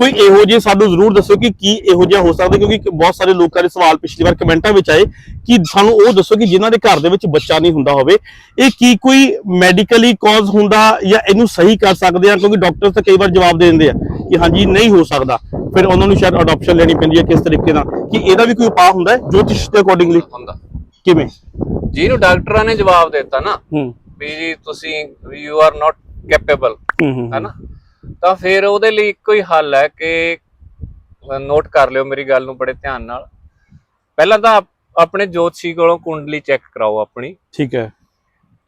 ਕੋਈ ਇਹੋ ਜਿਹੇ ਸਾਨੂੰ ਜ਼ਰੂਰ ਦੱਸੋ ਕਿ ਕੀ ਇਹੋ ਜਿਹਾ ਹੋ ਸਕਦਾ ਕਿਉਂਕਿ ਬਹੁਤ ਸਾਰੇ ਲੋਕਾਂ ਦੇ ਸਵਾਲ ਪਿਛਲੀ ਵਾਰ ਕਮੈਂਟਾਂ ਵਿੱਚ ਆਏ ਕਿ ਸਾਨੂੰ ਉਹ ਦੱਸੋ ਕਿ ਜਿਨ੍ਹਾਂ ਦੇ ਘਰ ਦੇ ਵਿੱਚ ਬੱਚਾ ਨਹੀਂ ਹੁੰਦਾ ਹੋਵੇ ਇਹ ਕੀ ਕੋਈ ਮੈਡੀਕਲੀ ਕਾਜ਼ ਹੁੰਦਾ ਜਾਂ ਇਹਨੂੰ ਸਹੀ ਕਰ ਸਕਦੇ ਆ? ਕਿਉਂਕਿ ਡਾਕਟਰ ਤਾਂ ਕਈ ਵਾਰ ਜਵਾਬ ਦੇ ਦਿੰਦੇ ਆ ਕਿ ਹਾਂਜੀ ਨਹੀਂ ਹੋ ਸਕਦਾ। ਫਿਰ ਉਹਨਾਂ ਨੂੰ ਸ਼ਾਇਦ ਅਡਾਪਸ਼ਨ ਲੈਣੀ ਪੈਂਦੀ ਹੈ ਕਿਸ ਤਰੀਕੇ ਨਾਲ? ਕਿ ਇਹਦਾ ਵੀ ਕੋਈ ਉਪਾਅ ਹੁੰਦਾ ਹੈ ਜੋਤਿਸ਼ ਦੇ ਅਕੋਰਡਿੰਗਲੀ ਹੁੰਦਾ। ਕਿਵੇਂ? ਜਿਹਨੂੰ ਡਾਕਟਰਾਂ ਨੇ ਜਵਾਬ ਦਿੱਤਾ ਨਾ ਵੀ ਜੀ ਤੁਸੀਂ ਯੂ ਆਰ ਨਾਟ ਕੈਪੇਬਲ ਹੂੰ ਤਾਂ ਫਿਰ ਉਹਦੇ ਲਈ ਇੱਕੋ ਹੀ ਹੱਲ ਹੈ ਕਿ ਨੋਟ ਕਰ ਲਿਓ ਮੇਰੀ ਗੱਲ ਨੂੰ ਬੜੇ ਧਿਆਨ ਨਾਲ। ਪਹਿਲਾਂ ਤਾਂ ਆਪ- ਆਪਣੇ ਜੋਤਸ਼ੀ ਕੋਲੋਂ ਕੁੰਡਲੀ ਚੈੱਕ ਕਰਾਓ ਆਪਣੀ। ਠੀਕ ਹੈ।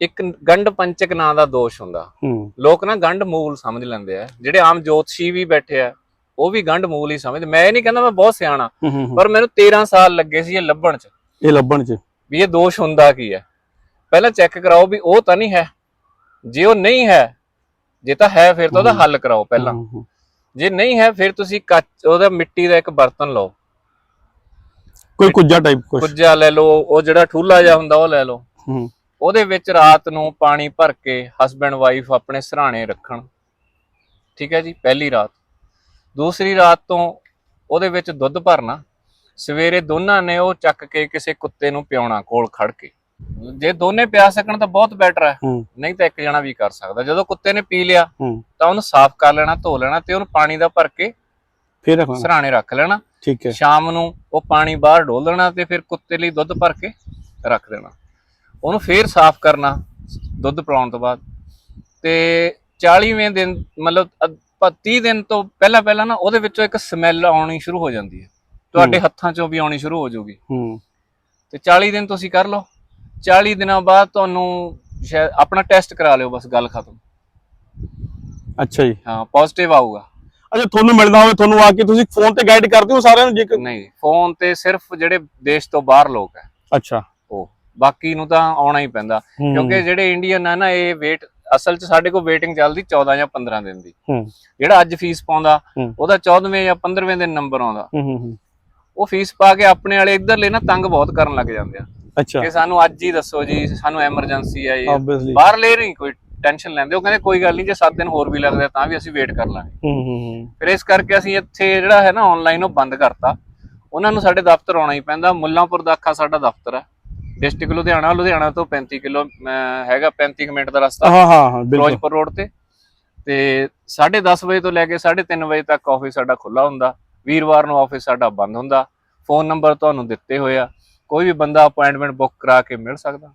ਇੱਕ ਗੰਡ ਪੰਚਕ ਨਾਂ ਦਾ ਦੋਸ਼ ਹੁੰਦਾ। ਲੋਕ ਨਾ ਗੰਡ ਮੂਲ ਸਮਝ ਲੈਂਦੇ ਆ। ਜਿਹੜੇ ਆਮ ਜੋਤਸ਼ੀ ਵੀ ਬੈਠੇ ਆ ਉਹ ਵੀ ਗੰਡ ਮੂਲ ਹੀ ਸਮਝਦੇ। ਮੈਂ ਇਹ ਨਹੀਂ ਕਹਿੰਦਾ ਮੈਂ ਬਹੁਤ ਸਿਆਣਾ। ਪਰ ਮੈਨੂੰ 13 ਸਾਲ ਲੱਗੇ ਸੀ ਇਹ ਲੱਭਣ ਚ। ਇਹ ਲੱਭਣ ਚ। ਵੀ ਇਹ ਦੋਸ਼ ਹੁੰਦਾ ਕੀ ਹੈ? ਪਹਿਲਾਂ ਚੈੱਕ ਕਰਾਓ ਵੀ ਉਹ ਤਾਂ ਨਹੀਂ ਹੈ। ਜੇ ਉਹ ਨਹੀਂ ਹੈ ਜੇ ਤਾਂ ਹੈ ਫਿਰ ਤਾਂ ਉਹਦਾ ਹੱਲ ਕਰਾਓ ਪਹਿਲਾਂ। ਜੇ ਨਹੀਂ ਹੈ ਫਿਰ ਤੁਸੀਂ ਕੱਚ ਉਹਦਾ ਮਿੱਟੀ ਦਾ ਇੱਕ ਬਰਤਨ ਲਓ। ਕੋਈ ਕੁੱਜਾ ਟਾਈਪ ਕੁਛ। ਕੁੱਜਾ ਲੈ ਲਓ ਉਹ ਜਿਹੜਾ ਠੂਲਾ ਜਿਹਾ ਹੁੰਦਾ ਉਹ ਲੈ ਲਓ। ਹੂੰ। ਉਹਦੇ ਵਿੱਚ ਰਾਤ ਨੂੰ ਪਾਣੀ ਭਰ ਕੇ ਹਸਬੰਡ ਵਾਈਫ ਆਪਣੇ ਸਰਾਣੇ ਰੱਖਣ। ਠੀਕ ਹੈ ਜੀ ਪਹਿਲੀ ਰਾਤ। ਦੂਸਰੀ ਰਾਤ ਤੋਂ ਉਹਦੇ ਵਿੱਚ ਦੁੱਧ ਭਰਨਾ। ਸਵੇਰੇ ਦੋਨਾਂ ਨੇ ਉਹ ਚੱਕ ਕੇ ਕਿਸੇ ਕੁੱਤੇ ਨੂੰ ਪਿਆਉਣਾ ਕੋਲ ਖੜ ਕੇ। ਜੇ ਦੋਨੇ ਪਿਆ ਸਕਣ ਤਾਂ ਬਹੁਤ ਬੈਟਰ ਹੈ। ਨਹੀਂ ਤਾਂ ਇੱਕ ਜਣਾ ਵੀ ਕਰ ਸਕਦਾ। ਜਦੋਂ ਕੁੱਤੇ ਨੇ ਪੀ ਲਿਆ ਤਾਂ ਉਹਨੂੰ ਸਾਫ਼ ਕਰ ਲੈਣਾ ਧੋ ਲੈਣਾ ਤੇ ਉਹਨੂੰ ਪਾਣੀ ਦਾ ਭਰ ਕੇ ਫੇਰ ਰੱਖਣਾ। ਸਰਾਣੇ ਰੱਖ ਲੈਣਾ। ਠੀਕ ਹੈ। ਸ਼ਾਮ ਨੂੰ ਉਹ ਪਾਣੀ ਬਾਹਰ ਡੋਲ ਦੇਣਾ ਤੇ ਫਿਰ ਕੁੱਤੇ ਲਈ ਦੁੱਧ ਭਰ ਕੇ ਰੱਖ ਦੇਣਾ। ਉਹਨੂੰ ਫੇਰ ਸਾਫ਼ ਕਰਨਾ ਦੁੱਧ ਪਿਲਾਉਣ ਤੋਂ ਬਾਅਦ। ਤੇ 40ਵੇਂ ਦਿਨ ਮਤਲਬ ਅ- ਪ- 30 ਦਿਨ ਤੋਂ ਪਹਿਲਾਂ ਪਹਿਲਾਂ ਨਾ ਉਹਦੇ ਵਿੱਚੋਂ ਇੱਕ ਸਮੈਲ ਆਉਣੀ ਸ਼ੁਰੂ ਹੋ ਜਾਂਦੀ ਹੈ। ਤੁਹਾਡੇ ਹੱਥਾਂ 'ਚੋਂ ਵੀ ਆਉਣੀ ਸ਼ੁਰੂ ਹੋ ਜਾਊਗੀ। ਹੂੰ। ਤੇ 40 ਦਿਨ ਤੁਸੀਂ ਕਰ ਲਓ। 40 ਦਿਨਾਂ ਬਾਅਦ ਤੁਹਾਨੂੰ ਸ਼ਾਇਦ ਆਪਣਾ ਟੈਸਟ ਕਰਾ ਲਿਓ ਬਸ ਗੱਲ ਖਤਮ। ਅੱਛਾ ਜੀ। ਹਾਂ ਪੋਜ਼ਿਟਿਵ ਆਊਗਾ। ਅੱਛਾ ਤੁਹਾਨੂੰ ਮਿਲਦਾ ਹੋਵੇ ਤੁਹਾਨੂੰ ਆ ਕੇ ਤੁਸੀਂ ਫੋਨ ਤੇ ਗਾਈਡ ਕਰਦੇ ਹੋ ਸਾਰਿਆਂ ਨੂੰ ਜੇਕਰ ਨਹੀਂ ਫੋਨ ਤੇ ਸਿਰਫ ਜਿਹੜੇ ਦੇਸ਼ ਤੋਂ ਬਾਹਰ ਲੋਕ ਹੈ। ਅੱਛਾ। ਉਹ ਬਾਕੀ ਨੂੰ ਤਾਂ ਆਉਣਾ ਹੀ ਪੈਂਦਾ। ਕਿਉਂਕਿ ਜਿਹੜੇ ਇੰਡੀਅਨ ਆ ਨਾ ਇਹ ਵੇਟ ਅਸਲ 'ਚ ਸਾਡੇ ਕੋਲ ਵੇਟਿੰਗ ਚੱਲਦੀ 14 ਜਾਂ 15 ਦਿਨ ਦੀ। ਜਿਹੜਾ ਅੱਜ ਫੀਸ ਪਾਉਂਦਾ। ਉਹਦਾ 14ਵੇਂ ਜਾਂ 15ਵੇਂ ਦਿਨ ਨੰਬਰ ਆਉਂਦਾ। ਉਹ ਫੀਸ ਪਾ ਕੇ ਆਪਣੇ ਵਾਲੇ ਇੱਧਰਲੇ ਨਾ ਤੰਗ ਬਹੁਤ ਕਰਨ ਲੱਗ ਜਾਂਦੇ ਆ। ਅੱਛਾ। ਕਿ ਸਾਨੂੰ ਅੱਜ ਹੀ ਦੱਸੋ ਜੀ ਸਾਨੂੰ ਐਮਰਜੈਂਸੀ ਆ ਜੀ। ਆਬਵੀਅਸਲੀ ਬਾਹਰਲੇ ਨਹੀਂ ਕੋਈ ਟੈਨਸ਼ਨ ਲੈਂਦੇ। ਉਹ ਕਹਿੰਦੇ ਕੋਈ ਗੱਲ ਨਹੀਂ ਜੇ 7 ਦਿਨ ਹੋਰ ਵੀ ਲੱਗਦੇ ਤਾਂ ਵੀ ਅਸੀਂ ਵੇਟ ਕਰ ਲਾਂਗੇ। ਹੂੰ ਹੂੰ ਹੂੰ। ਫਿਰ ਇਸ ਕਰਕੇ ਅਸੀਂ ਇੱਥੇ ਜਿਹੜਾ ਹੈ ਨਾ ਆਨਲਾਈਨ ਉਹ ਬੰਦ ਕਰਤਾ। ਉਹਨਾਂ ਨੂੰ ਸਾਡੇ ਦਫ਼ਤਰ ਆਉਣਾ ਹੀ ਪੈਂਦਾ। ਮੁੱਲਾਂਪੁਰ ਦਾ ਅੱਖਾ ਸਾਡਾ ਦਫ਼ਤਰ ਹੈ। ਡਿਸਟ੍ਰਿਕਟ ਲੁਧਿਆਣਾ ਲੁਧਿਆਣਾ ਤੋਂ 35 ਕਿਲੋ ਹੈਗਾ 35 ਕੁ ਮਿੰਟ ਦਾ ਰਸਤਾ। ਹਾਂ ਹਾਂ ਹਾਂ ਬਿਲਕੁਲ। ਫਿਰੋਜ਼ਪੁਰ ਰੋਡ ਤੇ। ਤੇ 10:30 ਵਜੇ ਤੋਂ ਲੈ ਕੇ 3:30 ਵਜੇ ਤੱਕ ਆਫਿਸ ਸਾਡਾ ਖੁੱਲਾ ਹੁੰਦਾ। ਵੀਰਵਾਰ ਨੂੰ ਆਫਿਸ ਸਾਡਾ ਬੰਦ ਹੁੰਦਾ। ਫੋਨ ਨੰਬਰ ਤੁਹਾਨੂੰ ਦਿੱਤੇ ਹੋਏ ਆ। ਕੋਈ ਵੀ ਬੰਦਾ ਅਪਾਇੰਟਮੈਂਟ ਬੁੱਕ ਕਰਾ ਕੇ ਮਿਲ ਸਕਦਾ।